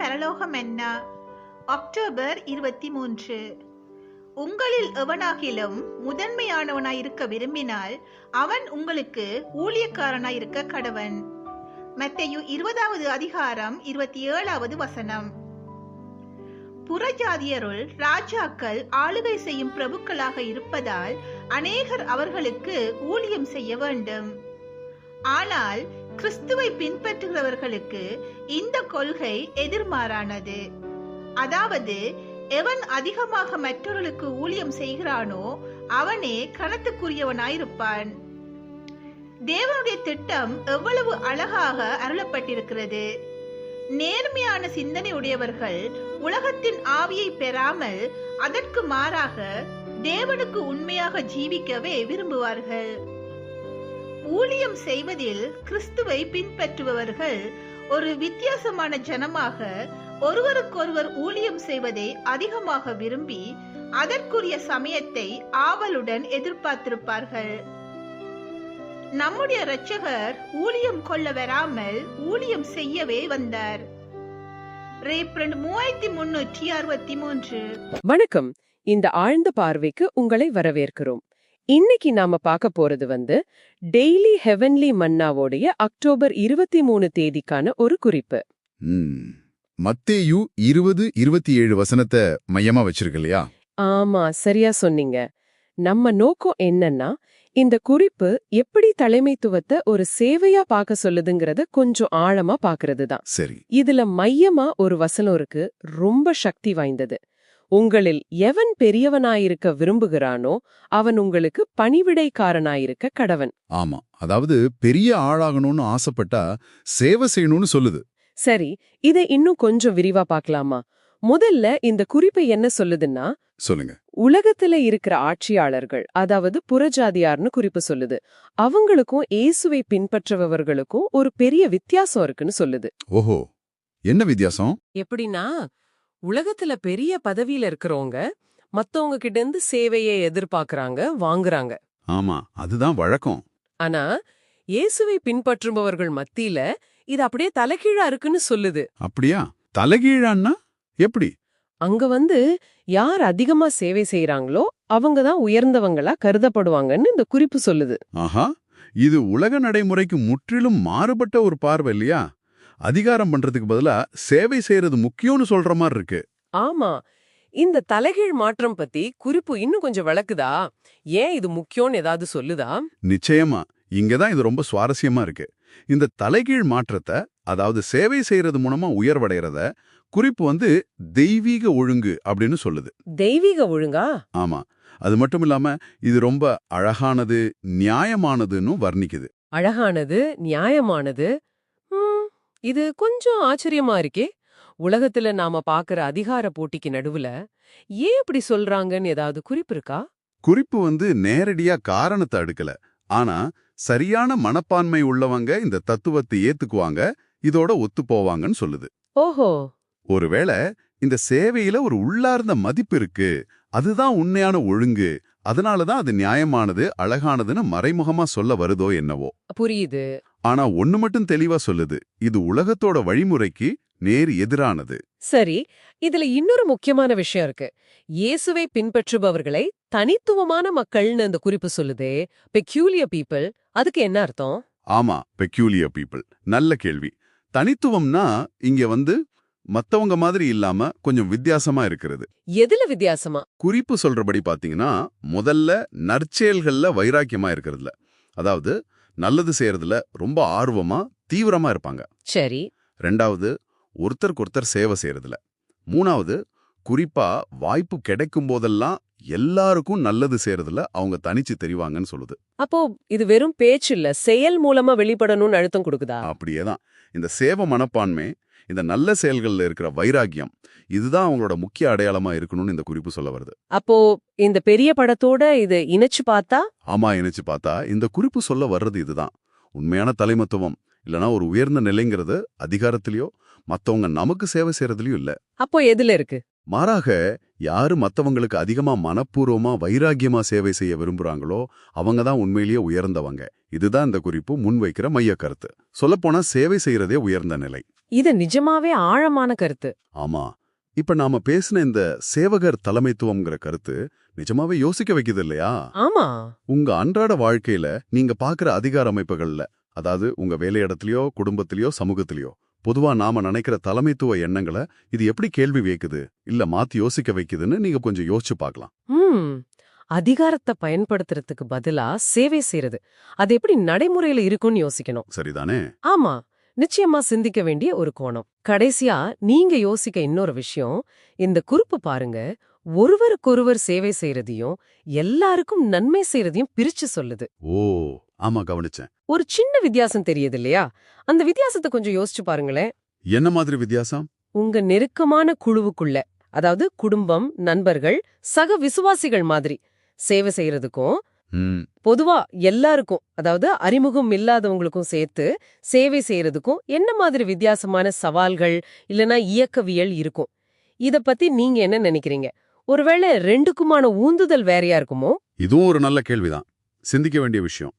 පැරලෝහ මෙන්න அக்டோபர் இருபத்தி மூன்று. உங்களில் எவனாகிலும் முதன்மையானவனாய் இருக்க விரும்பினால் அவன் உங்களுக்கு ஊழியக்காரனாய் இருக்க கடவன். மத்தையு இருபதாவது அதிகாரம் இருபத்தி ஏழாவது வசனம். புறஜாதியருள் ராஜாக்கள் ஆளுகை செய்யும் பிரபுக்களாக இருப்பதால் அநேகர் அவர்களுக்கு ஊழியம் செய்ய வேண்டும். ஆனால் கிறிஸ்துவை பின்பற்றுகிறவர்களுக்கு இந்த கொள்கை எதிர்மாறானது. அதாவது எவன் அதிகமாக மற்றவர்களுக்கு ஊழியம் செய்கிறானோ அவனே கணத்துக்குரியவனாயிருப்பான் தேவனுடைய திட்டம் எவ்வளவு அழகாக அருளப்பட்டிருக்கிறது. நேர்மையான சிந்தனை உடையவர்கள் உலகத்தின் ஆவியை பெறாமல் அதற்கு மாறாக தேவனுக்கு உண்மையாக ஜீவிக்கவே விரும்புவார்கள். ஊழியம் செய்வதில் கிறிஸ்துவை பின்பற்றுபவர்கள் ஒரு வித்தியாசமான ஜனமாக ஒருவருக்கொருவர் ஊழியம் செய்வதை அதிகமாக விரும்பி அதற்குரிய சமயத்தை ஆவலுடன் எதிர்பார்த்திருப்பார்கள். நம்முடைய இரட்சகர் ஊழியம் கொள்ள வராமல் ஊழியம் செய்யவே வந்தார். ரேப்ரண்ட் மூவாயிரத்தி முன்னூற்றி அறுபத்தி மூன்று வணக்கம். இந்த ஆழ்ந்த பார்வைக்கு உங்களை வரவேற்கிறோம். இன்னைக்கு நாம பார்க்க போறது வந்து டெய்லி ஹெவன்லி மன்னாவோடைய அக்டோபர் இருபத்தி மூணு தேதிக்கான ஒரு குறிப்பு. மத்தேயு இருபது இருபத்தி ஏழு வசனத்தை மையமா வச்சிருக்கு இல்லையா ஆமா சரியா சொன்னீங்க. நம்ம நோக்கம் என்னன்னா இந்த குறிப்பு எப்படி தலைமைத்துவத்தை ஒரு சேவையா பார்க்க சொல்லுதுங்கிறத கொஞ்சம் ஆழமா பார்க்கிறது தான் சரி. இதுல மையமா ஒரு வசனம் இருக்கு ரொம்ப சக்தி வாய்ந்தது. உங்களில் எவன் பெரியவனாயிருக்க விரும்புகிறானோ அவன் உங்களுக்கு பணிவிடைக்காரனாயிருக்க கடவன். ஆமா அதாவது பெரிய ஆளாகணும்னு ஆசைப்பட்டா சேவை செய்யணும்னு சொல்லுது. சரி இதை இன்னும் கொஞ்சம் விரிவா பார்க்கலாமா? முதல்ல இந்த குறிப்பு என்ன சொல்லுதுன்னா சொல்லுங்க. உலகத்துல இருக்கிற ஆட்சியாளர்கள் அதாவது புறஜாதியார்னு குறிப்பு சொல்லுது. அவங்களுக்கும் இயேசுவை பின்பற்றுபவர்களுக்கும் ஒரு பெரிய வித்தியாசம் இருக்குன்னு சொல்லுது. ஓஹோ என்ன வித்தியாசம்? எப்படின்னா உலகத்துல பெரிய பதவியில இருக்கிறவங்க மத்தவங்க கிட்ட இருந்து சேவையை எதிர்பார்க்கறாங்க வாங்குறாங்க. ஆமா அதுதான் வழக்கம். ஆனா இயேசுவை பின்பற்றுபவர்கள் மத்தியில இது அப்படியே தலைகீழா இருக்குன்னு சொல்லுது. அப்படியா? தலைகீழான்னா எப்படி? அங்க வந்து யார் அதிகமா சேவை செய்யறாங்களோ அவங்க தான் உயர்ந்தவங்களா கருதப்படுவாங்கன்னு இந்த குறிப்பு சொல்லுது. ஆஹா இது உலக நடைமுறைக்கு முற்றிலும் மாறுபட்ட ஒரு பார்வை இல்லையா? அதிகாரம் பண்றதுக்கு பதிலா சேவை செய்யறது முக்கியம்னு சொல்ற மாதிரி இருக்கு. ஆமா இந்த தலைகீழ் மாற்றம் பத்தி குறிப்பு இன்னும் கொஞ்சம் விளக்குதா? ஏன் இது முக்கியம்னு ஏதாவது சொல்லுதா? நிச்சயமா இங்கதான் இது ரொம்ப சுவாரஸ்யமா இருக்கு. இந்த தலைகீழ் மாற்றத்தை அதாவது சேவை செய்யறது மூலமா உயர்வடைகிறத குறிப்பு வந்து தெய்வீக ஒழுங்கு அப்படின்னு சொல்லுது. தெய்வீக ஒழுங்கா? ஆமா. அது மட்டும் இல்லாம இது ரொம்ப அழகானது நியாயமானதுன்னு வர்ணிக்குது. அழகானது நியாயமானது? இது கொஞ்சம் ஆச்சரியமா இருக்கே. உலகத்துல நாம பாக்குற அதிகார போட்டிக்கு நடுவுல ஏன் இப்படி சொல்றாங்கன்னு ஏதாவது குறிப்பு இருக்கா? குறிப்பு வந்து நேரடியா காரணத்தை அடுக்கல. ஆனா சரியான மனப்பான்மை உள்ளவங்க இந்த தத்துவத்தை ஏத்துக்குவாங்க இதோட ஒத்து போவாங்கன்னு சொல்லுது. ஓஹோ. ஒருவேளை இந்த சேவையில ஒரு உள்ளார்ந்த மதிப்பு இருக்கு அதுதான் உண்மையான ஒழுங்கு அதனாலதான் அது நியாயமானது அழகானதுன்னு மறைமுகமா சொல்ல வருதோ என்னவோ. புரியுது. ஆனா ஒண்ணு மட்டும் தெளிவா சொல்லுது இது உலகத்தோட வழிமுறைக்கு நேர் எதிரானது. சரி இதுல இன்னொரு முக்கியமான விஷயம் இருக்கு. இயேசுவை பின்பற்றுபவர்களை தனித்துவமான மக்கள்னு அந்த குறிப்பு சொல்லுதே பெக்யூலியர் பீப்பிள் அதுக்கு என்ன அர்த்தம்? ஆமா பெக்யூலியர் பீப்புள் நல்ல கேள்வி. தனித்துவம்னா இங்க வந்து மத்தவங்க மாதிரி இல்லாம கொஞ்சம் வித்தியாசமா இருக்கிறது. எதுல வித்தியாசமா? குறிப்பு சொல்றபடி பாத்தீங்கன்னா முதல்ல நற்செயல்கள்ல வைராக்கியமா இருக்கிறதுல. அதாவது நல்லது செய்யறதுல ரொம்ப ஆர்வமா தீவிரமா இருப்பாங்க. சரி. ரெண்டாவது ஒருத்தருக்கு ஒருத்தர் சேவை செய்யறதுல மூணாவது குறிப்பா வாய்ப்பு கிடைக்கும் போதெல்லாம் எல்லாருக்கும் நல்லது செய்யறதுல அவங்க தனிச்சு தெரிவாங்கன்னு சொல்லுது. அப்போ இது வெறும் பேச்சு இல்ல செயல் மூலமா வெளிப்படணும்னு அழுத்தம் கொடுக்குதா? அப்படியே தான். இந்த சேவ மனப்பான்மை இந்த நல்ல செயல்கள்ல இருக்கிற வைராக்கியம் இதுதான் அவங்களோட முக்கிய அடையாளமா இருக்கணும்னு இந்த குறிப்பு சொல்ல வருது. அப்போ இந்த பெரிய படத்தோட இது இணைச்சு பார்த்தா? ஆமா இணைச்சு பார்த்தா இந்த குறிப்பு சொல்ல வர்றது இதுதான். உண்மையான தலைமத்துவம். இல்லனா ஒரு உயர்ந்த நிலைங்கிறது அதிகாரத்திலயோ மத்தவங்க நமக்கு சேவை செய்யறதுலயும் இல்ல. அப்போ எதுல இருக்கு? மாறாக யாரு மத்தவங்களுக்கு அதிகமா மனப்பூர்வமா வைராக்கியமா சேவை செய்ய விரும்புறாங்களோ அவங்க தான் உண்மையிலேயே உயர்ந்தவங்க. இதுதான் இந்த குறிப்பு முன்வைக்கிற மைய கருத்து. சொல்லப்போனா சேவை செய்யறதே உயர்ந்த நிலை. இது நிஜமாவே ஆழமான கருத்து. ஆமா. இப்ப நாம பேசின இந்த சேவகர் தலைமைத்துவம்ங்கிற கருத்து நிஜமாவே யோசிக்க வைக்குது இல்லையா? ஆமா. உங்க அன்றாட வாழ்க்கையில நீங்க பாக்குற அதிகார அமைப்புகள்ல அதாவது உங்க வேலையிடத்திலயோ குடும்பத்திலயோ சமூகத்திலயோ. பொதுவா நாம நினைக்கிற தலைமைத்துவ எண்ணங்களை இது எப்படி கேள்வி வைக்குது? இல்ல மாத்தி யோசிக்க வைக்குதுன்னு நீங்க கொஞ்சம் யோசிச்சு பார்க்கலாம். அதிகாரத்தை பயன்படுத்துறதுக்கு பதிலா சேவை செய்யறது அது எப்படி நடைமுறையில இருக்கும்னு யோசிக்கணும். சரிதானே? ஆமா. நிச்சயமா சிந்திக்க வேண்டிய ஒரு கோணம். கடைசியா நீங்க யோசிக்க இன்னொரு விஷயம் இந்த குறிப்பு பாருங்க ஒருவருக்கொருவர் சேவை செய்யறதையும் எல்லாருக்கும் நன்மை செய்யறதையும் பிரிச்சு சொல்லுது. ஓ ஆமா கவனிச்சேன். ஒரு சின்ன வித்தியாசம் தெரியுது இல்லையா? அந்த வித்தியாசத்தை கொஞ்சம் யோசிச்சு பாருங்களேன். என்ன மாதிரி வித்தியாசம்? உங்க நெருக்கமான குழுவுக்குள்ள அதாவது குடும்பம் நண்பர்கள் சக விசுவாசிகள் மாதிரி சேவை செய்யறதுக்கும் பொதுவா எல்லாருக்கும் அதாவது அறிமுகம் இல்லாதவங்களுக்கும் சேர்த்து சேவை செய்யறதுக்கும் என்ன மாதிரி வித்தியாசமான சவால்கள் இல்லனா இயக்கவியல் இருக்கும். இத பத்தி நீங்க என்ன நினைக்கிறீங்க? ஒருவேளை ரெண்டுக்குமான ஊந்துதல் வேறையா இருக்குமோ? இதுவும் ஒரு நல்ல கேள்விதான். சிந்திக்க வேண்டிய விஷயம்.